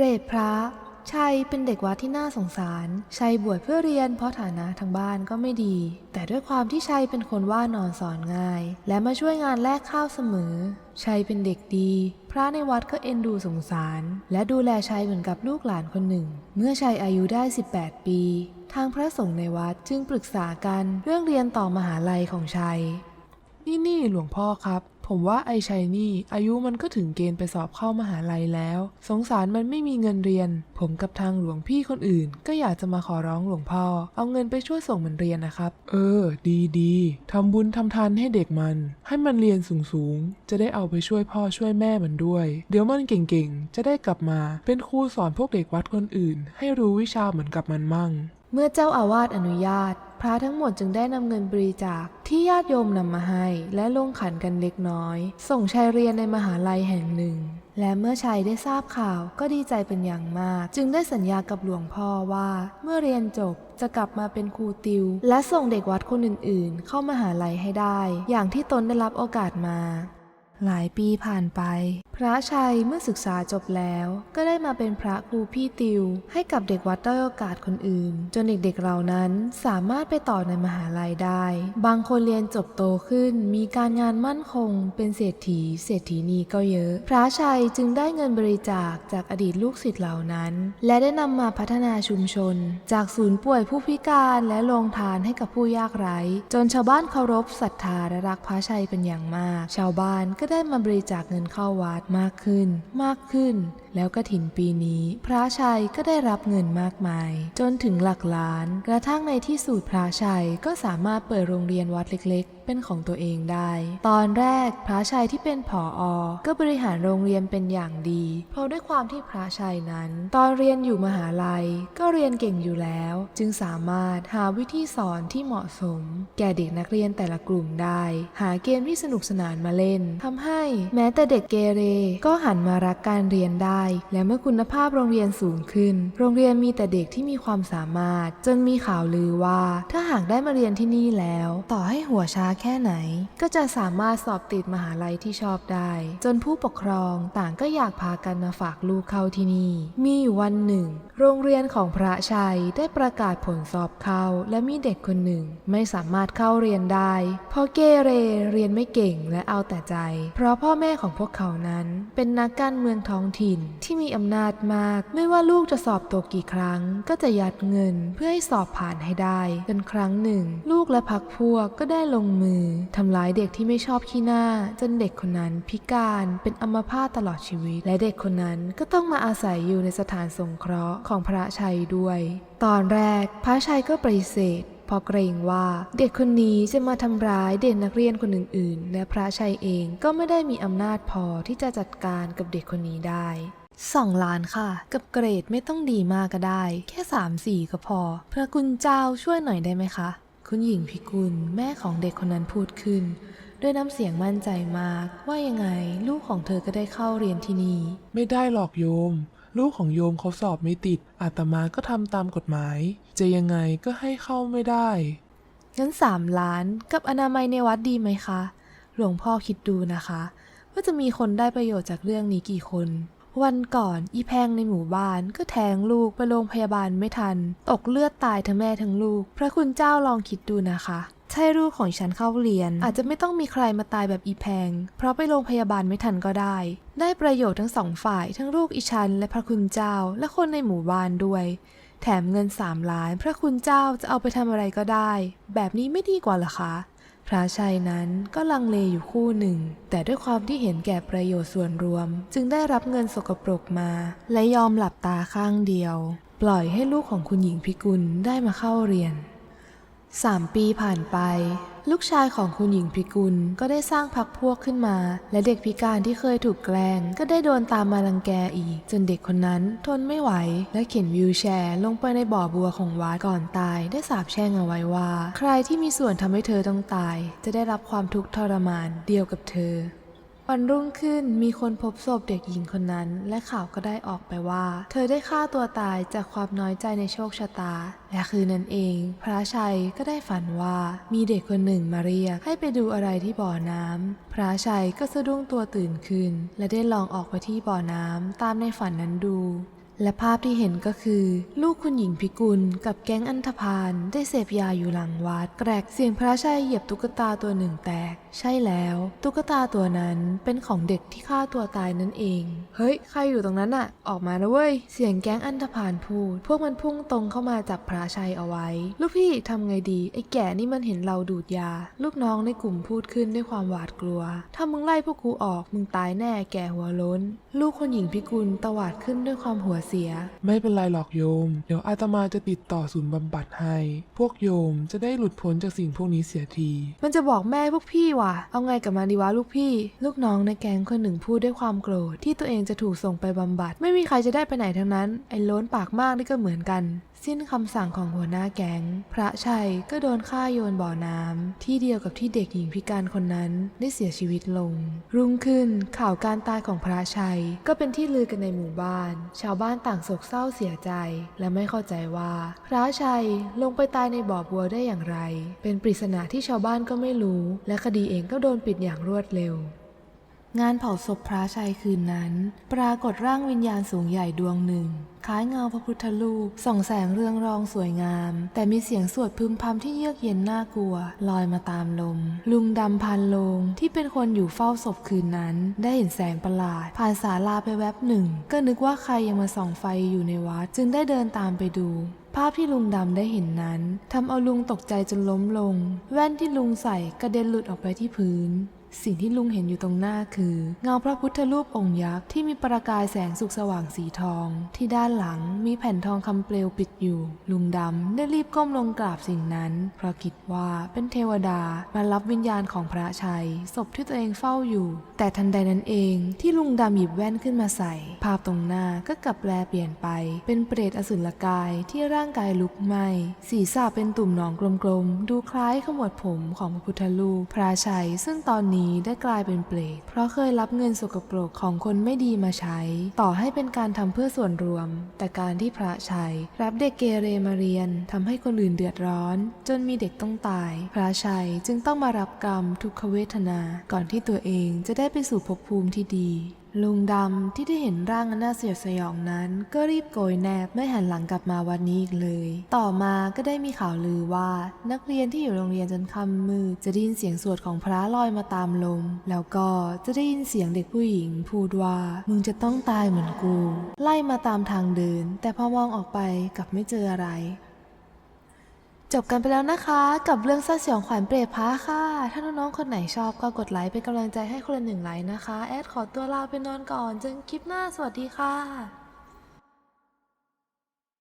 รตพระชัยเป็นเด็กวัดที่น่าสงสาร ชัยบวชเพื่อเรียนเพราะฐานะทางบ้านก็ไม่ดี แต่ด้วยความที่ชัยเป็นคนว่านอนสอนง่าย และมาช่วยงานแลกข้าวเสมอ ชัยเป็นเด็กดี พระในวัดก็เอ็นดูสงสาร และดูแลชัยเหมือนกับลูกหลานคนหนึ่ง เมื่อชัยอายุได้ 18 ปี ทางพระสงฆ์ในวัดจึงปรึกษากันเรื่องเรียนต่อมหาลัยของชัย นี่นี่หลวงพ่อครับ ผมว่าไอ้ชัยนี่ อายุมันก็ถึงเกณฑ์ไปสอบเข้ามหาลัยแล้ว สงสารมันไม่มีเงินเรียน ผมกับทางหลวงพี่คนอื่น ก็อยากจะมาขอร้องหลวงพ่อ เอาเงินไปช่วยส่งมันเรียนนะครับ เออ ดีดีทำบุญทำทานให้เด็กมัน ให้มันเรียนสูงสูงๆจะได้เอาไปช่วยพ่อช่วยแม่มันด้วย เดี๋ยวมันเก่งๆ จะได้กลับมา เป็นครูสอนพวกเด็กวัดคนอื่น ให้รู้วิชาเหมือนกับมันมั่ง เมื่อเจ้าอาวาสอนุญาต พระทั้งหมดจึงได้นำเงินบริจาคที่ญาติโยมนำมาให้ และลงขันกันเล็กน้อย ส่งชัยเรียนในมหาลัยแห่งหนึ่ง และเมื่อชัยได้ทราบข่าวก็ดีใจเป็นอย่างมาก จึงได้สัญญากับหลวงพ่อว่า เมื่อเรียนจบจะกลับมาเป็นครูติว และส่งเด็กวัดคนอื่นๆ เข้ามหาลัยให้ได้ อย่างที่ตนได้รับโอกาสมา หลายปีผ่านไป พระชัยเมื่อศึกษาจบแล้วก็ได้มาเป็นพระครูพี่ติว ให้กับเด็กวัดด้อยโอกาสคนอื่น จนเด็กๆเหล่านั้นสามารถไปต่อในมหาลัยได้ บางคนเรียนจบโตขึ้น มีการงานมั่นคง เป็นเศรษฐี เศรษฐีนีก็เยอะ พระชัยจึงได้เงินบริจาคจากอดีตลูกศิษย์เหล่านั้น และได้นำมาพัฒนาชุมชน จากศูนย์ป่วยผู้พิการและโรงทานให้กับผู้ยากไร้ จนชาวบ้านเคารพศรัทธาและรักพระชัยเป็นอย่างมาก ชาวบ้านก็ได้มาบริจาคเงินเข้าวัดมากขึ้น มากขึ้น แล้วกระถินปีนี้ พระชัยก็ได้รับเงินมากมาย จนถึงหลักล้าน กระทั่งในที่สุดพระชัยก็สามารถเปิดโรงเรียนวัดเล็กๆ เป็นของตัวเองได้ ตอนแรกพระชัยที่เป็นผออก็บริหารโรงเรียนเป็นอย่างดี เพราะด้วยความที่พระชัยนั้น ตอนเรียนอยู่มหาลัย ก็เรียนเก่งอยู่แล้ว จึงสามารถหาวิธีสอนที่เหมาะสม แก่เด็กนักเรียนแต่ละกลุ่มได้ หาเกมที่สนุกสนานมาเล่นทำให้ แม้แต่เด็กเกเรก็หันมารักการเรียนได้ และเมื่อคุณภาพโรงเรียนสูงขึ้น โรงเรียนมีแต่เด็กที่มีความสามารถ จนมีข่าวลือว่า ถ้าหากได้มาเรียนที่นี่แล้ว ต่อให้หัวช้าแค่ไหน ก็จะสามารถสอบติดมหาลัยที่ชอบได้ จนผู้ปกครองต่างก็อยากพากันมาฝากลูกเข้าที่นี่ มีอยู่วันหนึ่ง โรงเรียนของพระชัยได้ประกาศผลสอบเข้า และมีเด็กคนหนึ่งไม่สามารถเข้าเรียนได้ เพราะเกเรเรียนไม่เก่งและเอาแต่ใจเพราะพ่อแม่ของพวกเขานั้น เป็นนักการเมืองท้องถิ่นที่มีอำนาจมาก ไม่ว่าลูกจะสอบตกกี่ครั้ง ก็จะยัดเงินเพื่อให้สอบผ่านให้ได้จนครั้งหนึ่ง ลูกและพักพวกก็ได้ลงมือทำร้ายเด็กที่ไม่ชอบขี้หน้า จนเด็กคนนั้นพิการเป็นอัมพาตตลอดชีวิต และเด็กคนนั้นก็ต้องมาอาศัยอยู่ในสถานสงเคราะห์ของพระชัยด้วย ตอนแรกพระชัยก็ปฏิเสธ เพราะเกรงว่าเด็กคนนี้จะมาทำร้ายเด็กนักเรียนคนอื่นๆ และพระชัยเองก็ไม่ได้มีอำนาจพอที่จะจัดการกับเด็กคนนี้ได้สองล้านค่ะ กับเกรดไม่ต้องดีมากก็ได้ แค่สามสี่ก็พอ พระคุณเจ้าช่วยหน่อยได้ไหมคะ คุณหญิงพิกุลแม่ของเด็กคนนั้นพูดขึ้น ด้วยน้ำเสียงมั่นใจมาก ว่ายังไงลูกของเธอก็ได้เข้าเรียนที่นี่ ไม่ได้หรอกโยม ลูกของโยมเขาสอบไม่ติด อาตมาก็ทำตามกฎหมาย จะยังไงก็ให้เข้าไม่ได้ งั้นสามล้านกับอนามัยในวัดดีไหมคะ หลวงพ่อคิดดูนะคะ ว่าจะมีคนได้ประโยชน์จากเรื่องนี้กี่คน วันก่อนอีแพงในหมู่บ้านก็แทงลูกไปโรงพยาบาลไม่ทัน ตกเลือดตายทั้งแม่ทั้งลูก พระคุณเจ้าลองคิดดูนะคะ ใช่ลูกของฉันเข้าเรียน อาจจะไม่ต้องมีใครมาตายแบบอีแพง เพราะไปโรงพยาบาลไม่ทันก็ได้ ได้ประโยชน์ทั้งสองฝ่าย ทั้งลูกอีฉันและพระคุณเจ้า และคนในหมู่บ้านด้วย แถมเงินสามล้าน พระคุณเจ้าจะเอาไปทำอะไรก็ได้ แบบนี้ไม่ดีกว่าหรอคะพระชัยนั้นก็ลังเลอยู่คู่หนึ่ง แต่ด้วยความที่เห็นแก่ประโยชน์ส่วนรวม จึงได้รับเงินสกปรกมา และยอมหลับตาข้างเดียว ปล่อยให้ลูกของคุณหญิงพิกุลได้มาเข้าเรียน สามปีผ่านไป ลูกชายของคุณหญิงพิกุลก็ได้สร้างพักพวกขึ้นมา และเด็กพิการที่เคยถูกแกล้ง ก็ได้โดนตามมารังแกอีก จนเด็กคนนั้นทนไม่ไหว และเข็นวิวแชร์ลงไปในบ่อบัวของวัดก่อนตาย ได้สาปแช่งเอาไว้ว่า ใครที่มีส่วนทำให้เธอต้องตาย จะได้รับความทุกข์ทรมานเดียวกับเธอ วันรุ่งขึ้นมีคนพบศพเด็กหญิงคนนั้น และข่าวก็ได้ออกไปว่า เธอได้ฆ่าตัวตายจากความน้อยใจในโชคชะตา และคืนนั้นเอง พระชัยก็ได้ฝันว่ามีเด็กคนหนึ่งมาเรียกให้ไปดูอะไรที่บ่อน้ำพระชัยก็สะดุ้งตัวตื่นขึ้น และได้ลองออกไปที่บ่อน้ำตามในฝันนั้นดูและภาพที่เห็นก็คือ ลูกคุณหญิงพิกุลกับแก๊งอันธพาลได้เสพยาอยู่หลังวัด แกรกเสียงพระชัยเหยียบตุ๊กตาตัวหนึ่งแตกใช่แล้วตุ๊กตาตัวนั้นเป็นของเด็กที่ฆ่าตัวตายนั่นเอง เฮ้ย ใครอยู่ตรงนั้นอะออกมานะเว้ย เสียงแก๊งอันธพาลพูด พวกมันพุ่งตรงเข้ามาจับพระชัยเอาไว้ ลูกพี่ทำไงดี ไอ้แก่นี่มันเห็นเราดูดยา ลูกน้องในกลุ่มพูดขึ้นด้วยความหวาดกลัว ถ้ามึงไล่พวกกูออกมึงตายแน่แก่หัวโล้น ลูกคนหญิงพิกุลตวาดขึ้นด้วยความหัวเสีย ไม่เป็นไรหรอกโยม เดี๋ยวอาตมาจะติดต่อศูนย์บำบัดให้ พวกโยมจะได้หลุดพ้นจากสิ่งพวกนี้เสียที มันจะบอกแม่พวกพี่ว่ะเอาไงกับมันดีวะลูกพี่ ลูกน้องในแก๊งคนหนึ่งพูดด้วยความโกรธที่ตัวเองจะถูกส่งไปบำบัด ไม่มีใครจะได้ไปไหนทั้งนั้น ไอ้ล้นปากมากนี่ก็เหมือนกัน สิ้นคำสั่งของหัวหน้าแก๊ง พระชัยก็โดนฆ่าโยนบ่อน้ำที่เดียวกับที่เด็กหญิงพิการคนนั้นได้เสียชีวิตลง รุ่งขึ้นข่าวการตายของพระชัย ก็เป็นที่ลือกันในหมู่บ้าน ชาวบ้านต่างโศกเศร้าเสียใจและไม่เข้าใจว่า พระชัยลงไปตายในบ่อบัวได้อย่างไร เป็นปริศนาที่ชาวบ้านก็ไม่รู้ และคดีเองก็โดนปิดอย่างรวดเร็ว งานเผาศพพระชัยคืนนั้น ปรากฏร่างวิญญาณสูงใหญ่ดวงหนึ่ง คล้ายเงาพระพุทธรูปส่องแสงเรืองรองสวยงาม แต่มีเสียงสวดพึมพำที่เยือกเย็นน่ากลัว ลอยมาตามลม ลุงดำพันลงที่เป็นคนอยู่เฝ้าศพคืนนั้น ได้เห็นแสงประหลาด ผ่านศาลาไปแวบหนึ่ง ก็นึกว่าใครยังมาส่องไฟอยู่ในวัด จึงได้เดินตามไปดูภาพที่ลุงดำได้เห็นนั้นทำเอาลุงตกใจจนล้มลง แว่นที่ลุงใส่กระเด็นหลุดออกไปที่พื้น สิ่งที่ลุงเห็นอยู่ตรงหน้าคือ เงาพระพุทธรูปองค์ยักษ์ที่มีประกายแสงสุกสว่างสีทอง ที่ด้านหลังมีแผ่นทองคำเปลวปิดอยู่ ลุงดำได้รีบก้มลงกราบสิ่งนั้น เพราะคิดว่าเป็นเทวดามารับวิญญาณของพระชัย ศพที่ตัวเองเฝ้าอยู่ แต่ทันใดนั้นเองที่ลุงดำหยิบแว่นขึ้นมาใส่ ภาพตรงหน้าก็กลับแปลเปลี่ยนไป เป็นเปรตอสุรกายที่ร่างกายลุกไหม้ศีรษะเป็นตุ่มหนองกลมๆดูคล้ายขมวดผมของพระพุทธรูปพระชัย ซึ่งตอนนี้ได้กลายเป็นเปรตเพราะเคยรับเงินสกปรกของคนไม่ดีมาใช้ ต่อให้เป็นการทำเพื่อส่วนรวม แต่การที่พระชัยรับเด็กเกเรมาเรียนทำให้คนอื่นเดือดร้อน จนมีเด็กต้องตาย พระชัยจึงต้องมารับกรรมทุกขเวทนา ก่อนที่ตัวเองจะได้ไปสู่ภพภูมิที่ดี ลุงดำที่ได้เห็นร่างอันน่าเสียดสยองนั้น ก็รีบโกยแนบไม่หันหลังกลับมาวันนี้อีกเลย ต่อมาก็ได้มีข่าวลือว่านักเรียนที่อยู่โรงเรียนจนค่ำมืดจะได้ยินเสียงสวดของพระลอยมาตามลม แล้วก็จะได้ยินเสียงเด็กผู้หญิงพูดว่ามึงจะต้องตายเหมือนกู ไล่มาตามทางเดิน แต่พอมองออกไปกลับไม่เจออะไร จบกันไปแล้วนะคะ กับเรื่องสยองขวัญเปรตพ้าค่ะ ถ้าน้องๆคนไหนชอบก็กดไลค์เป็นกำลังใจให้คนละหนึ่งไลค์นะคะ แอดขอตัวลาไปนอนก่อนเจอกันคลิปหน้าสวัสดีค่ะ